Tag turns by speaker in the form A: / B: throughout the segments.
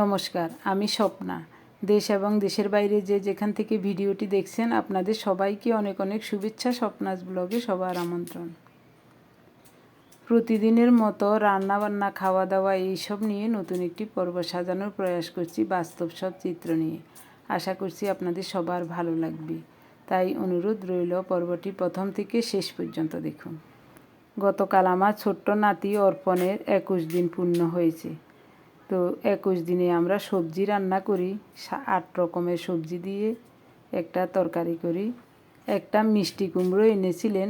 A: নমস্কার, আমি স্বপ্না। দেশ এবং দেশের বাইরে যে যেখান থেকে ভিডিওটি দেখছেন, আপনাদের সবাইকে অনেক অনেক শুভেচ্ছা, স্বপ্নাস ব্লগে সবার আমন্ত্রণ। প্রতিদিনের মতো রান্না বান্না খাওয়া দাওয়া এইসব নিয়ে নতুন একটি পর্ব সাজানোর প্রয়াস করছি বাস্তব সব চিত্র নিয়ে। আশা করছি আপনাদের সবার ভালো লাগবে। তাই অনুরোধ রইল পর্বটি প্রথম থেকে শেষ পর্যন্ত দেখুন। গতকাল আমার ছোট্ট নাতি অর্পণের একুশ দিন পূর্ণ হয়েছে। তো একুশ দিনে আমরা সবজি রান্না করি আট রকমের সবজি দিয়ে একটা তরকারি করি। একটা মিষ্টি কুমড়ো এনেছিলেন,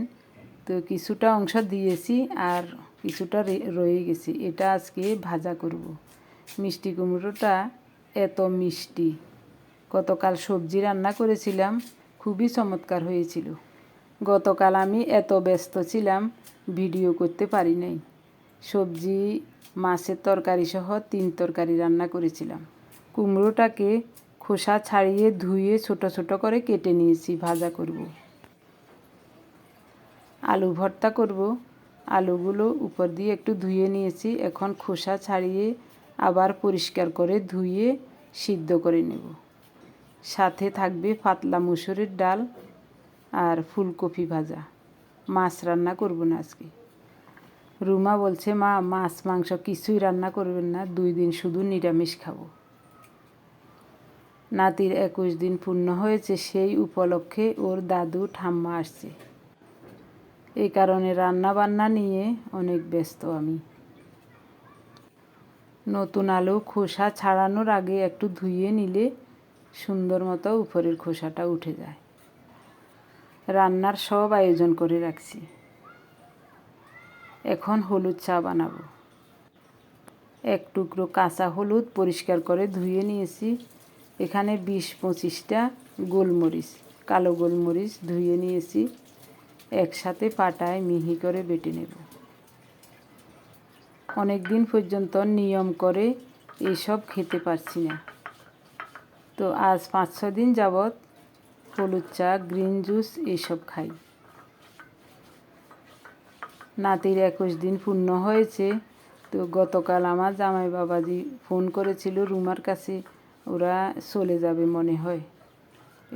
A: তো কিছুটা অংশ দিয়েছি আর কিছুটা রয়ে গেছে। এটা আজকে ভাজা করব। মিষ্টি কুমড়োটা এত মিষ্টি। গতকাল সবজি রান্না করেছিলাম, খুবই চমৎকার হয়েছিল। গতকাল আমি এত ব্যস্ত ছিলাম, ভিডিও করতে পারি নাই। সবজি, মাছের তরকারি সহ তিন তরকারি রান্না করেছিলাম। কুমড়োটাকে খোসা ছাড়িয়ে ধুয়ে ছোট ছোট করে কেটে নিয়েছি, ভাজা করব। আলু ভর্তা করব। আলুগুলো উপর দিয়ে একটু ধুয়ে নিয়েছি, এখন খোসা ছাড়িয়ে আবার পরিষ্কার করে ধুয়ে সিদ্ধ করে নেব। সাথে থাকবে পাতলা মুসুরের ডাল আর ফুলকপি ভাজা। মাছ রান্না করব না আজকে। রুমা বলছে, মা, মাছ, মাংস কিছুই রান্না করবেন না, দুই দিন শুধু নিরামিষ খাব। নাতির একুশ দিন পূর্ণ হয়েছে, সেই উপলক্ষে ওর দাদু ঠাম্মা আসছে। এই কারণে রান্না বান্না নিয়ে অনেক ব্যস্ত আমি। নতুন আলু খোসা ছাড়ানোর আগে একটু ধুয়ে নিলে সুন্দর মতো উপরের খোসাটা উঠে যায়। রান্নার সব আয়োজন করে রাখছি। এখন হলুদ চা বানাবো। এক টুকরো কাঁচা হলুদ পরিষ্কার করে ধুয়ে নিয়েছি। এখানে বিশ পঁচিশটা গোলমরিচ, কালো গোলমরিচ ধুয়ে নিয়েছি। একসাথে পাটায় মিহি করে বেটে নেব। অনেক দিন পর্যন্ত নিয়ম করে এইসব খেতে পারছি না। তো আজ পাঁচ ছ দিন যাবৎ হলুদ চা, গ্রিন জুস এইসব খাই। নাতির একুশ দিন পূর্ণ হয়েছে। তো গতকাল আমার জামাই বাবাজি ফোন করেছিল, রুমার কাছে ওরা চলে যাবে মনে হয়।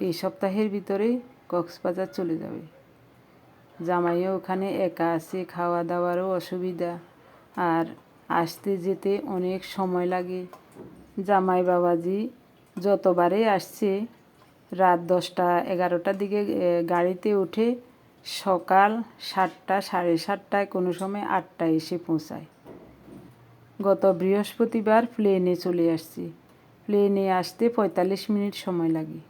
A: এই সপ্তাহের ভিতরেই কক্সবাজার চলে যাবে। জামাইও ওখানে একা আছে খাওয়া দাওয়ারও অসুবিধা। আর আসতে যেতে অনেক সময় লাগে। জামাই বাবাজি যতবারে আসছে, রাত দশটা এগারোটার দিকে গাড়িতে উঠে সকাল সাতটা, সাড়ে সাতটায় কোনো সময় আটটায় এসে পৌঁছায়। গত বৃহস্পতিবার প্লেনে চলে আসছি। প্লেনে আসতে পঁয়তাল্লিশ মিনিট সময় লাগে।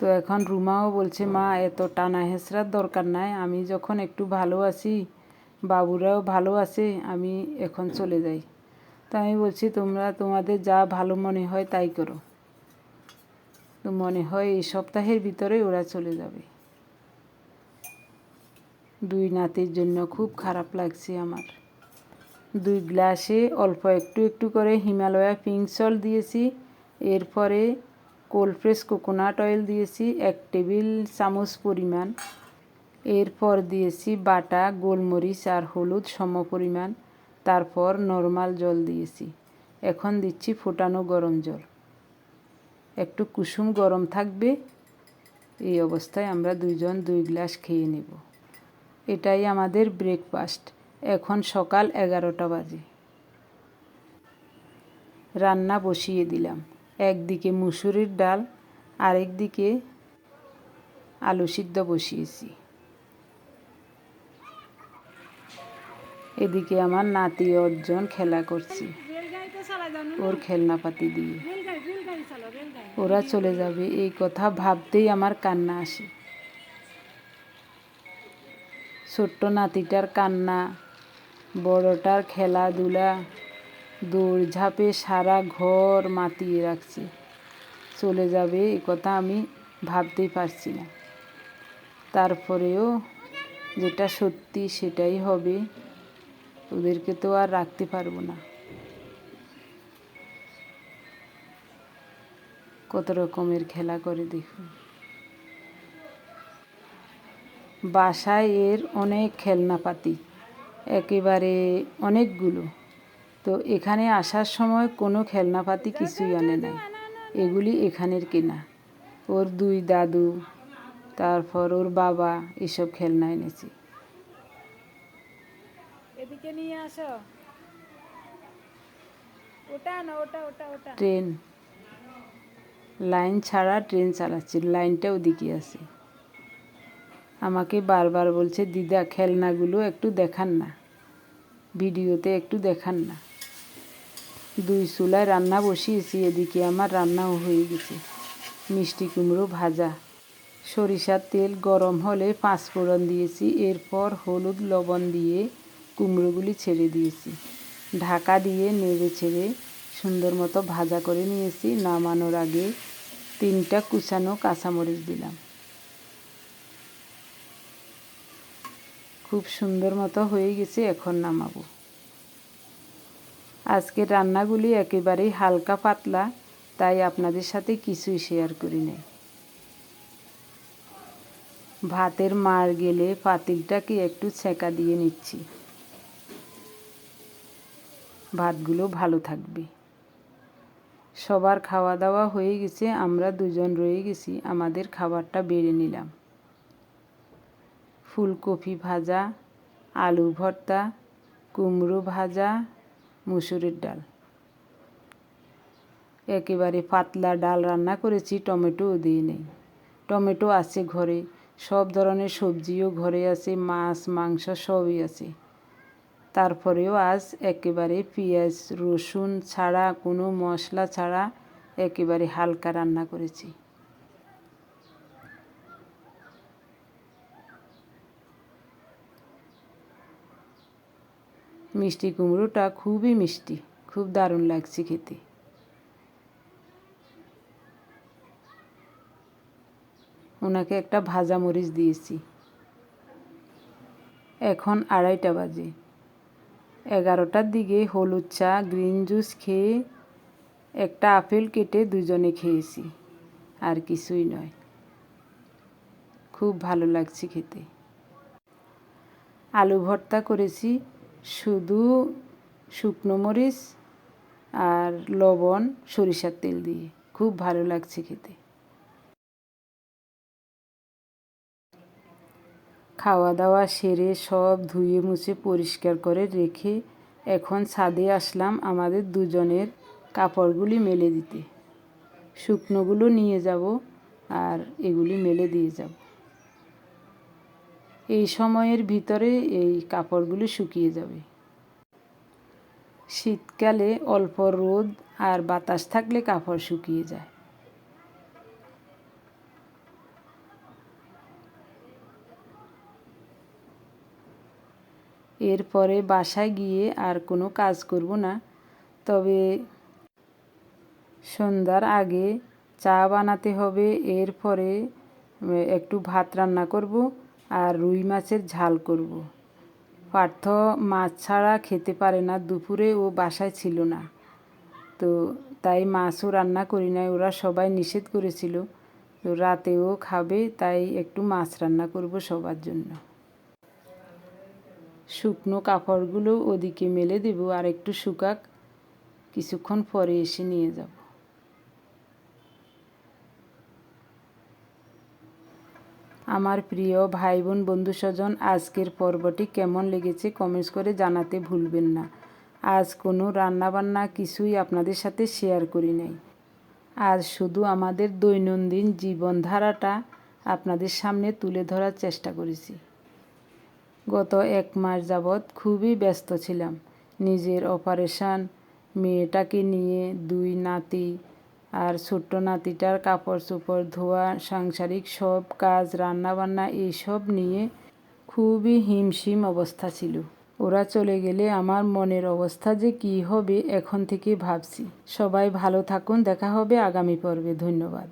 A: তো এখন রুমাও বলছে, মা, এত টানা হেঁচড়ার দরকার নাই। আমি যখন একটু ভালো আছি, বাবুরাও ভালো আছে, আমি এখন চলে যাই। তো আমি বলছি, তোমরা তোমাদের যা ভালো মনে হয় তাই করো। তো মনে হয় এই সপ্তাহের ভিতরে ওরা চলে যাবে। দুই নাতির জন্য খুব খারাপ লাগছে আমার। দুই গ্লাসে অল্প একটু একটু করে হিমালয়া পিঙ্ক সল্ট দিয়েছি, এরপরে কোল্ড প্রেস কোকোনাট অয়েল দিয়েছি, এক টেবিল চামচ পরিমাণ। এরপর দিয়েছি বাটা, গোলমরিচ আর হলুদ সম পরিমাণ। তারপর নর্মাল জল দিয়েছি। এখন দিচ্ছি ফোটানো গরম জল। একটু কুসুম গরম থাকবে, এই অবস্থায় আমরা দুইজন দুই গ্লাস খেয়ে নেব। এটাই আমাদের ব্রেকফাস্ট এখন সকাল এগারোটা বাজে। রান্না বসিয়ে দিলাম। একদিকে মুসুরির ডাল আরেক দিকে আলু সিদ্ধ বসিয়েছি। এদিকে আমার নাতি অর্জন খেলা করছি। ওর খেলনাপাতি দিয়ে। ওরা চলে যাবে, এই কথা ভাবতেই আমার কান্না আসে। ছোট্ট নাতিটার কান্না, বড়টার খেলাধুলা, দৌড়ঝাঁপে সারা ঘর মাতিয়ে রাখছে। চলে যাবে এ কথা আমি ভাবতেই পারছি না। তারপরেও যেটা সত্যি সেটাই হবে, ওদেরকে তো আর রাখতে পারব না। কত রকমের খেলা করে দেখুন। বাসায় এর অনেক খেলনাপাতি একেবারে অনেকগুলো। তো এখানে আসার সময় কোনো খেলনাপাতি কিছুই আনে নাই। এগুলি এখানের কেনা। ওর দুই দাদু তারপর ওর বাবা এসব খেলনা এনেছে।
B: এদিকে নিয়ে আসো। ওটা না ওটা ওটা ওটা।
A: ট্রেন। লাইন ছাড়া ট্রেন চালাচ্ছে লাইনটা ওদিকে আছে। আমাকে বারবার বলছে, দিদা, খেলনাগুলো একটু দেখান না। ভিডিওতে একটু দেখান না। দুই চুলায় রান্না বসিয়েছি, এদিকে আমার রান্নাও হয়ে গেছে। মিষ্টি কুমড়ো ভাজা। সরিষার তেল গরম হলে পাঁচ ফোড়ন দিয়েছি, এরপর হলুদ লবণ দিয়ে কুমড়োগুলি ছেড়ে দিয়েছি। ঢাকা দিয়ে নেড়ে ছেড়ে সুন্দর মতো ভাজা করে নিয়েছি। নামানোর আগে তিনটা কুচানো কাঁচামরিচ দিলাম। খুব সুন্দর মতো হয়ে গেছে, এখন নামাবো। আজকের রান্নাগুলি একেবারেই হালকা পাতলা, তাই আপনাদের সাথে কিছুই শেয়ার করি নাই। ভাতের মার গেলে পাতিলটাকে একটু ছেঁকা দিয়ে নিচ্ছি। ভাতগুলো ভালো থাকবে। সবার খাওয়া দাওয়া হয়ে গেছে, আমরা দুজন রয়ে গেছি, আমাদের খাবারটা বেড়ে নিলাম। ফুলকপি ভাজা, আলু ভর্তা, কুমড়ো ভাজা, মুসুরির ডাল। একেবারে পাতলা ডাল রান্না করেছি, টমেটোও দিয়ে নেই টমেটো আছে ঘরে, সব ধরনের সবজিও ঘরে আছে, মাছ, মাংস সবই আছে। তারপরেও আজ একেবারে পেঁয়াজ, রসুন ছাড়া, কোনো মশলা ছাড়া একেবারে হালকা রান্না করেছি। মিষ্টি কুমড়োটা খুবই মিষ্টি, খুব দারুণ লাগছে খেতে। ওনাকে একটা ভাজা মরিচ দিয়েছি। এখন আড়াইটা বাজে। এগারোটার দিকে হলুদ চা, গ্রিন জুস খেয়ে একটা আপেল কেটে দুজনে খেয়েছি, আর কিছুই নয়। খুব ভালো লাগছে খেতে। আলু ভর্তা করেছি শুধু শুকনো মরিচ আর লবণ, সরিষার তেল দিয়ে। খুব ভালো লাগছে খেতে। খাওয়া দাওয়া সেরে সব ধুয়ে মুছে পরিষ্কার করে রেখে এখন ছাদে আসলাম আমাদের দুজনের কাপড়গুলি মেলে দিতে। শুকনোগুলো নিয়ে যাব আর এগুলি মেলে দিয়ে যাব। এই সময়ের ভিতরে এই কাপড়গুলি শুকিয়ে যাবে। শীতকালে অল্প রোদ আর বাতাস থাকলে কাপড় শুকিয়ে যায়। এরপরে বাসায় গিয়ে আর কোনো কাজ করব না, তবে সন্ধ্যার আগে চা বানাতে হবে। এরপরে একটু ভাত রান্না করব। আর রুই মাছের ঝাল করব। পার্থ মাছ ছাড়া খেতে পারে না, দুপুরে ও বাসায় ছিল না। তো তাই মাছও রান্না করি নাই, ওরা সবাই নিষেধ করেছিল। তো রাতেও খাবে, তাই একটু মাছ রান্না করব সবার জন্য। শুকনো কাপড়গুলো ওদিকে মেলে দেব, আর একটু শুকাক, কিছুক্ষণ পরে এসে নিয়ে যাব। আমার প্রিয় ভাই বোন বন্ধু স্বজন আজকের পর্বটি কেমন লেগেছে কমেন্টস করে জানাতে ভুলবেন না। আজ কোনো রান্নাবান্না কিছুই আপনাদের সাথে শেয়ার করি নাই। আজ শুধু আমাদের দৈনন্দিন জীবনধারাটা আপনাদের সামনে তুলে ধরার চেষ্টা করেছি। গত এক মাস যাবৎ খুবই ব্যস্ত ছিলাম। নিজের অপারেশান মেয়েটাকে নিয়ে দুই নাতি আর ছোট্ট নাতিটার কাপড় চোপড় ধোয়া, সাংসারিক সব কাজ, রান্নাবান্না এইসব নিয়ে খুবই হিমশিম অবস্থা ছিল। ওরা চলে গেলে আমার মনের অবস্থা যে কি হবে এখন থেকে ভাবছি। সবাই ভালো থাকুন, দেখা হবে আগামী পর্বে। ধন্যবাদ।